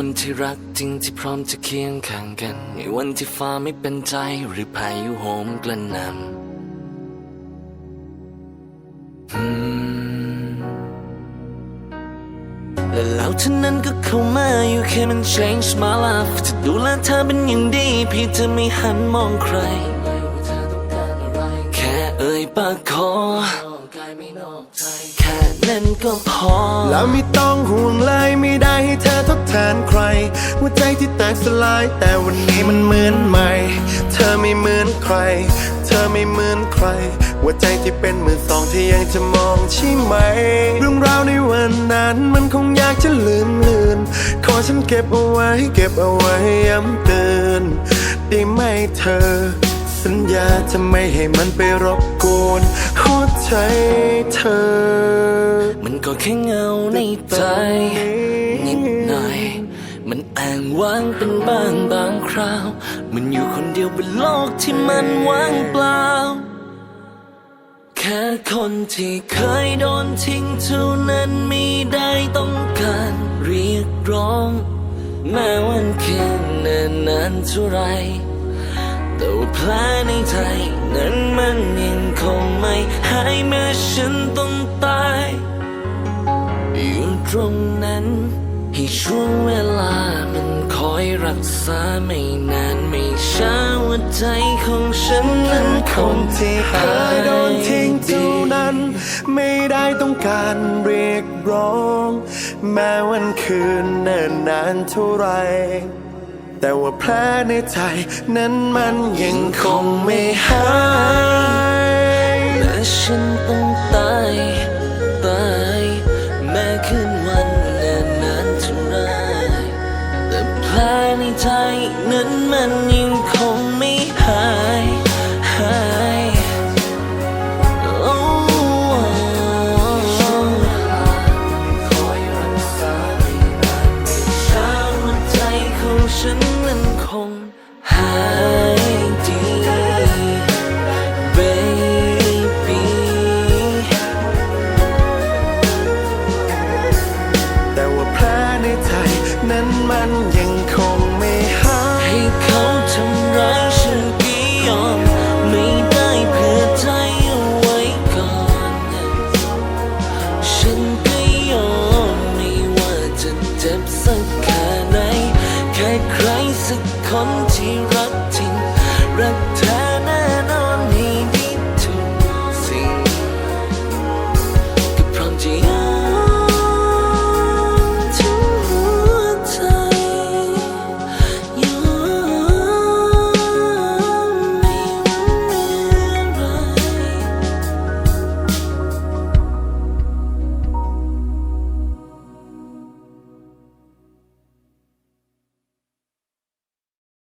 คนที่รักจริงที่พร้อมจะเคียงข้างกัน ในวันที่ฟ้าไม่เป็นใจหรือพายุโหมกระหน่ำและแล้วเท่านั้นก็เข้ามาอยู่แค่มัน change my life จะดูแลเธอเป็นอย่างดีเพี่จะไม่หันมองใคร แค่เอ่ยปากขอแค่นั้นก็พอ แล้วไม่ต้องห่วงเลยไม่ได้ให้เธอ นใครหัวใจที่แตกสลาย แต่วันนี้มันเหมือนใหม่ เธอไม่เหมือนใคร เธอไม่เหมือนใครหัวใจที่เป็นมือสองที่ยังจะมองใช่ไหม เรื่องราวในวันนั้นมันคงอยากจะลืมลืน ขอฉันเก็บเอาไว้ เก็บเอาไว้ย้ำเตือนได้ไหมเธอ สัญญาจะไม่ให้มันไปรบกวนหัวใจเธอ มันก็แค่เงาในใจนิด อ้างว้างเป็นบางบางคราว มันอยู่คนเดียวบนโลกที่มันว่างเปล่า แค่คนที่เคยโดนทิ้งเท่านั้นไม่ได้ต้องการเรียกร้อง แม้วันแค่นิ่นนานเท่าไรแต่ว่าแผลในใจนั้นมันยังคงไม่หายแม้ฉันต้องตายอยู่ตรงนั้น ให้ช่วงเวลามันคอยรักษาไม่นานไม่ช้าหัวใจของฉันนั้นคงที่เคยโดนทิ้งเท่านั้น ไม่ได้ต้องการเรียกร้อง แม้วันคืนเนิ่นนานเท่าไรแต่ว่าแผลในใจนั้นมันยังคงไม่หายและฉันต้องตาย นั้นมัน ว่